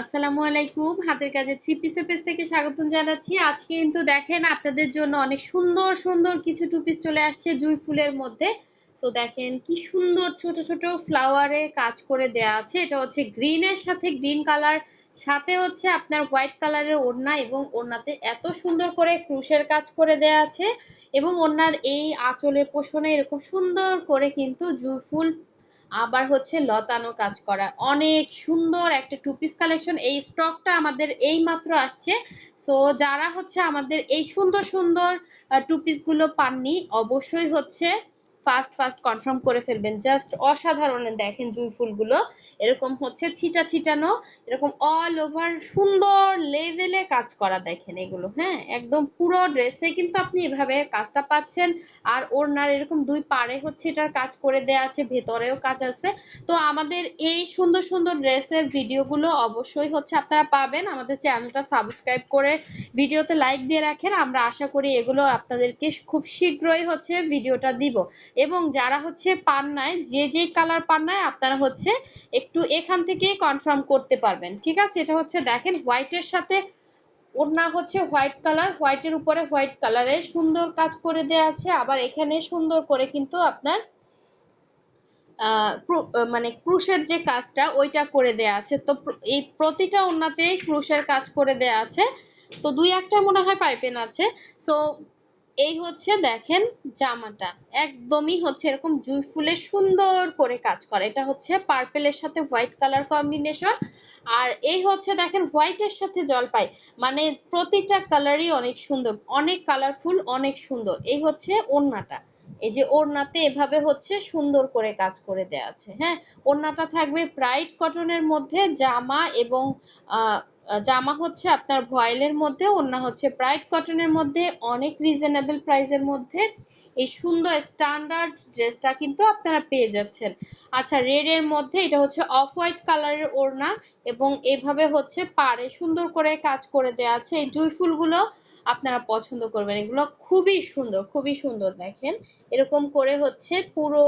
আসসালামু আলাইকুম। হাতের কাজে থ্রি পিসের পেজ থেকে স্বাগতম জানাচ্ছি। আজকে কিন্তু দেখেন আপনাদের জন্য অনেক সুন্দর সুন্দর কিছু টু পিস চলে আসছে জুই ফুলের মধ্যে। সো দেখেন কি সুন্দর ছোট ছোট ফ্লাওয়ারে কাজ করে দেয়া আছে। এটা হচ্ছে গ্রিনের সাথে গ্রিন কালার সাথে হচ্ছে আপনার হোয়াইট কালারের ওড়না এবং ওড়নাতে এত সুন্দর করে ক্রুশের কাজ করে দেয়া আছে। এবং ওড়নার এই আঁচলের পোষণে এরকম সুন্দর করে কিন্তু জুই ফুল আবার হচ্ছে লতানো কাজ করা। অনেক সুন্দর একটা টু পিস কালেকশন এই স্টকটা আমাদের এই মাত্র আসছে। সো যারা হচ্ছে আমাদের এই সুন্দর সুন্দর টু পিসগুলো পাননি, অবশ্যই হচ্ছে ফাস্ট ফাস্ট কনফার্ম করে ফেলবেন। জাস্ট অসাধারণ দেখেন জুঁই ফুলগুলো। এরকম হচ্ছে ছিটা ছিটানো, এরকম অল ওভার সুন্দর লেভেলে কাজ করা দেখেন এগুলো হ্যাঁ? একদম পুরো ড্রেসে কিন্তু আপনি এভাবে কাজটা পাচ্ছেন। আর ওড়নার এরকম দুই পাড়ে হচ্ছে এটার কাজ করে দেয়া আছে, ভেতরেও কাজ আছে। তো আমাদের এই সুন্দর সুন্দর ড্রেসের ভিডিওগুলো অবশ্যই হচ্ছে আপনারা পাবেন। আমাদের চ্যানেলটা সাবস্ক্রাইব করে ভিডিওতে লাইক দিয়ে রাখেন। আমরা আশা করি এগুলো আপনাদেরকে খুব শীঘ্রই হচ্ছে ভিডিওটা দিব। এবং যারা হচ্ছে পান নাই, যে যে কালার পান নাই, আপনারা হচ্ছে একটু এখান থেকে কনফার্ম করতে পারবেন। ঠিক আছে? এটা হচ্ছে দেখেন হোয়াইটের সাথে ওড়না হচ্ছে হোয়াইট কালার হোয়াইটের উপরে হোয়াইট কালারে সুন্দর কাজ করে দেওয়া আছে। আবার এখানে সুন্দর করে কিন্তু আপনার মানে ক্রুশের যে কাজটা, ওইটা করে দেয়া আছে। তো এই প্রতিটা ওড়নাতেই ক্রুশের কাজ করে দেয়া আছে। তো দুই একটা মনে হয় পাইপেন আছে। সো এই হচ্ছে দেখেন জামাটা। একদমই হচ্ছে এরকম জুই ফুলের সুন্দর করে কাজ করে। এটা হচ্ছে পার্পেলের সাথে হোয়াইট কালার কম্বিনেশন আর এই হচ্ছে দেখেন হোয়াইটের সাথে জলপাই। মানে প্রতিটা কালারই অনেক সুন্দর। অনেক কালারফুল অনেক সুন্দর। এই হচ্ছে ওড়নাটা। এই যে ওড়নাতে এভাবে হচ্ছে সুন্দর করে কাজ করে দেয়া আছে হ্যাঁ? ওড়নাটা থাকবে ব্রাইট কটনের মধ্যে জামা এবং জামা হচ্ছে আপনার ভয়েলের মধ্যে, ওড়না হচ্ছে ব্রাইট কটনের মধ্যে, অনেক রিজনেবল প্রাইসের মধ্যে। এই সুন্দর স্ট্যান্ডার্ড ড্রেসটা কিন্তু আপনারা পেয়ে যাচ্ছেন। আচ্ছা রেডের মধ্যে এটা হচ্ছে অফ হোয়াইট কালারের ওড়না এবং এভাবে হচ্ছে পাড়ে সুন্দর করে কাজ করে দেওয়া আছে। এই জুই ফুলগুলো আপনারা পছন্দ করবেন। এগুলো খুবই সুন্দর খুবই সুন্দর দেখেন। এরকম করে হচ্ছে পুরো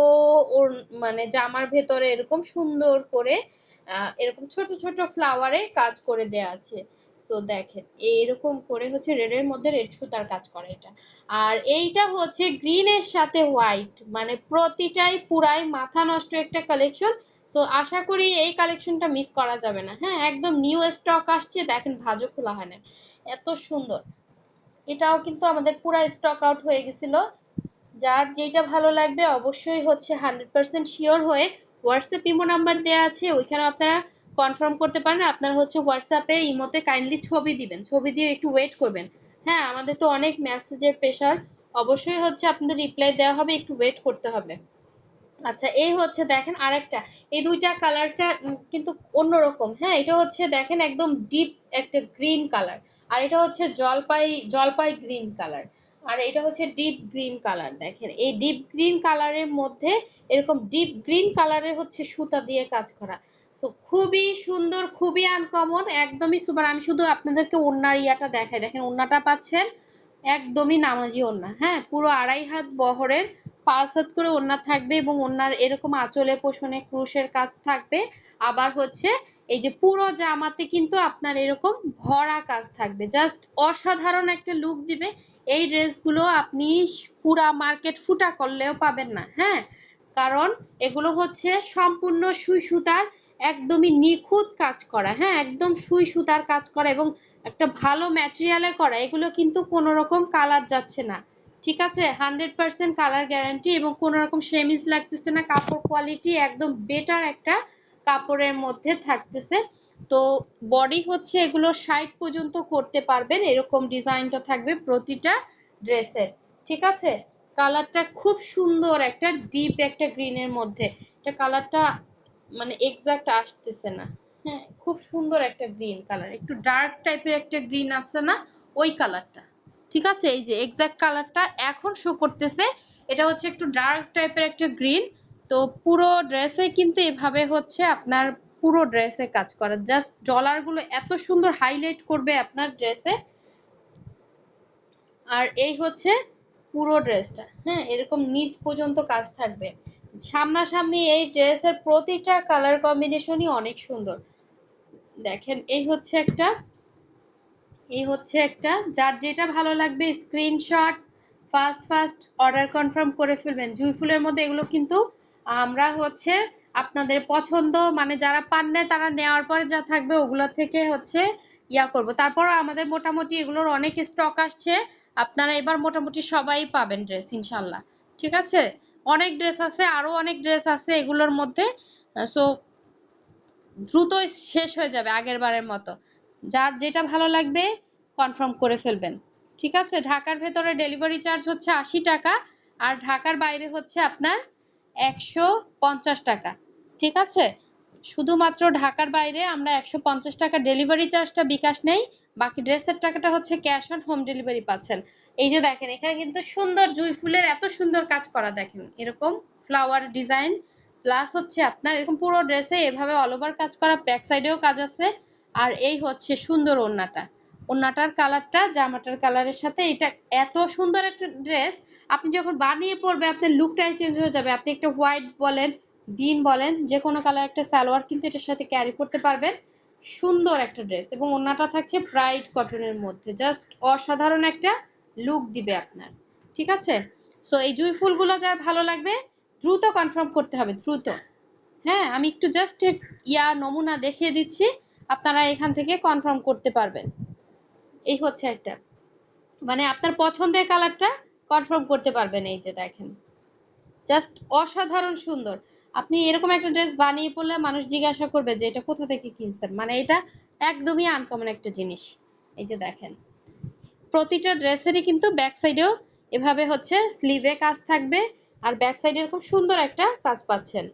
ওর মানে জামার ভেতরে এরকম সুন্দর করে এরকম ছোট ছোট ফ্লাওয়ারে কাজ করে দেয়া আছে। সো দেখেন এইরকম করে হচ্ছে রেডের মধ্যে রেড সুতার কাজ করে এটা। আর এইটা হচ্ছে গ্রিনের সাথে হোয়াইট মানে প্রতিটাই পুরাই মাথা নষ্ট একটা কালেকশন সো আশা করি এই কালেকশনটা মিস করা যাবে না। হ্যাঁ একদম নিউ স্টক আসছে, দেখেন ভাজও খোলা হয় না। এত সুন্দর। এটাও কিন্তু আমাদের পুরো স্টক আউট হয়ে গেছিল। যার যেটা ভালো লাগবে অবশ্যই হচ্ছে হান্ড্রেড পার্সেন্ট শিওর হয়ে হোয়াটসঅ্যাপ ইমো নাম্বার দেওয়া আছে ওইখানে আপনারা কনফার্ম করতে পারেন। আপনারা হচ্ছে হোয়াটসঅ্যাপে ইমোতে কাইন্ডলি ছবি দিবেন। ছবি দিয়ে একটু ওয়েট করবেন। হ্যাঁ আমাদের তো অনেক মেসেজের প্রেশার অবশ্যই হচ্ছে আপনাদের রিপ্লাই দেওয়া হবে, একটু ওয়েট করতে হবে। আচ্ছা এই হচ্ছে দেখেন আরেকটা। এই দুইটা কালারটা কিন্তু অন্যরকম হ্যাঁ? এটা হচ্ছে দেখেন একদম ডিপ একটা গ্রিন কালার। আর এটা হচ্ছে জলপাই জলপাই গ্রিন কালার। আর এটা হচ্ছে ডিপ গ্রিন কালার, দেখেন। এই ডিপ গ্রিন কালারের মধ্যে এরকম ডিপ গ্রিন কালারের হচ্ছে সুতা দিয়ে কাজ করা। সো খুবই সুন্দর, খুবই আনকমন একদমই সুপার আমি শুধু আপনাদেরকে ওনার ইয়াটা দেখাই। দেখেন ওনাটা পাচ্ছেন একদমই নামাজি ওড়না হ্যাঁ পুরো আড়াই হাত বহরের, পাঁচ হাত করে ওন্না থাকবে এবং ওনার এরকম আঁচলে পোষণে ক্রুশের কাজ থাকবে। আবার হচ্ছে এই যে পুরো জামাতে কিন্তু আপনার এরকম ভরা কাজ থাকবে। জাস্ট অসাধারণ একটা লুক দিবে। এই ড্রেসগুলো আপনি পুরা মার্কেট ফুটা করলেও পাবেন না। হ্যাঁ কারণ এগুলো হচ্ছে সম্পূর্ণ সুই সুতার একদমই নিখুঁত কাজ করা। হ্যাঁ একদম সুই সুতার কাজ করা এবং একটা ভালো ম্যাটেরিয়ালে করা, এগুলো কিন্তু কোনো রকম কালার যাচ্ছে না। ঠিক আছে? হান্ড্রেড পার্সেন্ট কালার গ্যারান্টি এবং কোনো রকম সেমিজ লাগতেছে না, কাপড় কোয়ালিটি একদম বেটার একটা কাপড়ের মধ্যে থাকতেছে। তো বডি হচ্ছে এগুলো সাইড পর্যন্ত করতে পারবেন, এরকম ডিজাইনটা থাকবে প্রতিটা ড্রেসের ঠিক আছে? কালারটা খুব সুন্দর, একটা ডিপ একটা গ্রিনের মধ্যে। এটা কালারটা মানে এক্সাক্ট আসতেছে না। হ্যাঁ খুব সুন্দর একটা গ্রিন কালার একটু ডার্ক টাইপের একটা গ্রিন আছে না, ওই কালারটা। ঠিক আছে? এই যে এক্সাক্ট কালারটা এখন শো করতেছে। এটা হচ্ছে একটু ডার্ক টাইপের একটা গ্রিন তো পুরো ড্রেসে কিন্তু এভাবে হচ্ছে আপনার পুরো ড্রেসে কাজ করা। জাস্ট ডলারগুলো এত সুন্দর হাইলাইট করবে আপনার ড্রেসে আর এই হচ্ছে পুরো ড্রেসটা হ্যাঁ? এরকম নিচ পর্যন্ত কাজ থাকবে। সামনাসামনি এই ড্রেসের প্রতিটা কালার কম্বিনেশনই অনেক সুন্দর। দেখেন, এই হচ্ছে একটা, এই হচ্ছে একটা, যার যেটা ভালো লাগবে screenshot first first order confirm করে ফেলবেন। জুই ফুলের মধ্যে এগুলো কিন্তু আমরা হচ্ছে আপনাদের পছন্দ মানে যারা পান নেয় তারা নেওয়ার পরে যা থাকবে ওগুলো থেকে হচ্ছে ইয়া করব। তারপর আমাদের মোটামুটি এগুলোর অনেক স্টক আসছে। আপনারা এবার মোটামুটি সবাই পাবেন ড্রেস ইনশাল্লাহ। ঠিক আছে? অনেক ড্রেস আছে আরও অনেক ড্রেস আছে এগুলোর মধ্যে। সো দ্রুত শেষ হয়ে যাবে আগের বারের মতো। যার যেটা ভালো লাগবে কনফার্ম করে ফেলবেন। ঠিক আছে? ঢাকার ভেতরে ডেলিভারি চার্জ হচ্ছে আশি টাকা, আর ঢাকার বাইরে হচ্ছে আপনার একশো পঞ্চাশ টাকা। ঠিক আছে? শুধুমাত্র ঢাকার বাইরে আমরা একশো পঞ্চাশ টাকা ডেলিভারি চার্জটা বিকাশ নেই, বাকি ড্রেসের টাকাটা হচ্ছে ক্যাশ অন হোম ডেলিভারি পাচ্ছেন। এই যে দেখেন, এখানে কিন্তু সুন্দর জুই ফুলের এত সুন্দর কাজ করা দেখেন, এরকম ফ্লাওয়ার ডিজাইন প্লাস হচ্ছে আপনার এরকম পুরো ড্রেসে এভাবে অল ওভার কাজ করা ব্যাক সাইডেও কাজ আছে, আর এই হচ্ছে সুন্দর ওড়নাটা। ওড়নাটার কালারটা জামাটার কালারের সাথে এটা এত সুন্দর একটা ড্রেস আপনি যখন বানিয়ে পরবে আপনার লুকটাই চেঞ্জ হয়ে যাবে। আপনি একটা হোয়াইট বলেন বিন বলেন যে কোনো কালার একটা সালোয়ার কিন্তু এটার সাথে ক্যারি করতে পারবেন। সুন্দর একটা ড্রেস এবং ওড়নাটা থাকছে ব্রাইট কটনের মধ্যে। জাস্ট অসাধারণ একটা লুক দিবে আপনার। ঠিক আছে? সো এই জুই ফুলগুলো যার ভালো লাগবে, দ্রুত কনফার্ম করতে হবে, দ্রুত। হ্যাঁ আমি একটু জাস্ট ইয়া, নমুনা দেখিয়ে দিচ্ছি। আপনারা এখান থেকে কনফার্ম করতে পারবেন। এই হচ্ছে একটা। মানে আপনার পছন্দের কালারটা কনফার্ম করতে পারবেন এই যে দেখেন। জাস্ট অসাধারণ সুন্দর। আপনি এরকম একটা ড্রেস বানিয়ে পড়লে মানুষ জিজ্ঞাসা করবে যে, এটা কোথা থেকে কিনছেন? মানে এটা একদমই আনকমন একটা জিনিস। এই যে দেখেন। প্রতিটা ড্রেসেরই কিন্তু ব্যাক সাইডেও এভাবে হচ্ছে স্লিভে কাজ থাকবে আর ব্যাক সাইডে এরকম সুন্দর একটা কাজ পাচ্ছেন।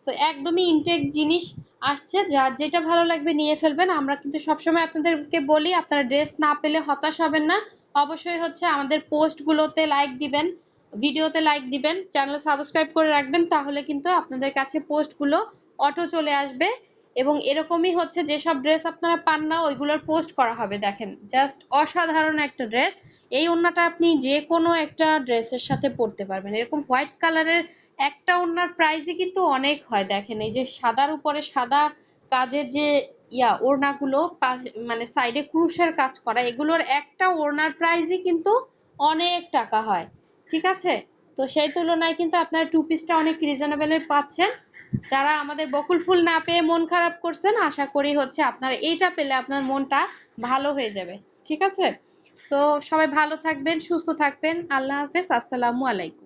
সো একদমই ইনটেক জিনিস আসছে। যার যেটা ভালো লাগবে নিয়ে ফেলবেন। আমরা কিন্তু সবসময় আপনাদেরকে বলি, আপনারা ড্রেস না পেলে হতাশ হবেন না। অবশ্যই হচ্ছে আমাদের পোস্টগুলোতে লাইক দিবেন। ভিডিওতে লাইক দিবেন চ্যানেল সাবস্ক্রাইব করে রাখবেন, তাহলে কিন্তু আপনাদের কাছে পোস্টগুলো অটো চলে আসবে। এবং এরকমই হচ্ছে যেসব ড্রেস আপনারা পান না, ওইগুলোর পোস্ট করা হবে, দেখেন। জাস্ট অসাধারণ একটা ড্রেস এই ওড়নাটা আপনি যে কোনো একটা ড্রেসের সাথে পরতে পারবেন। এরকম হোয়াইট কালারের একটা ওড়নার প্রাইসই কিন্তু অনেক হয়, দেখেন। এই যে সাদার উপরে সাদা কাজের যে ইয়া, ওড়নাগুলো মানে সাইডে ক্রুশের কাজ করা, এগুলোর একটা ওড়নার প্রাইসই কিন্তু অনেক টাকা হয়। ঠিক আছে? তো সেই তুলনায় কিন্তু আপনারা টু পিসটা অনেক রিজনেবলের পাচ্ছেন। যারা আমাদের বকুল ফুল না পেয়ে মন খারাপ করছেন, আশা করি হচ্ছে আপনারা এইটা পেলে আপনার মনটা ভালো হয়ে যাবে। ঠিক আছে? সো সবাই ভালো থাকবেন, সুস্থ থাকবেন। আল্লাহ হাফেজ, আসসালামু আলাইকুম।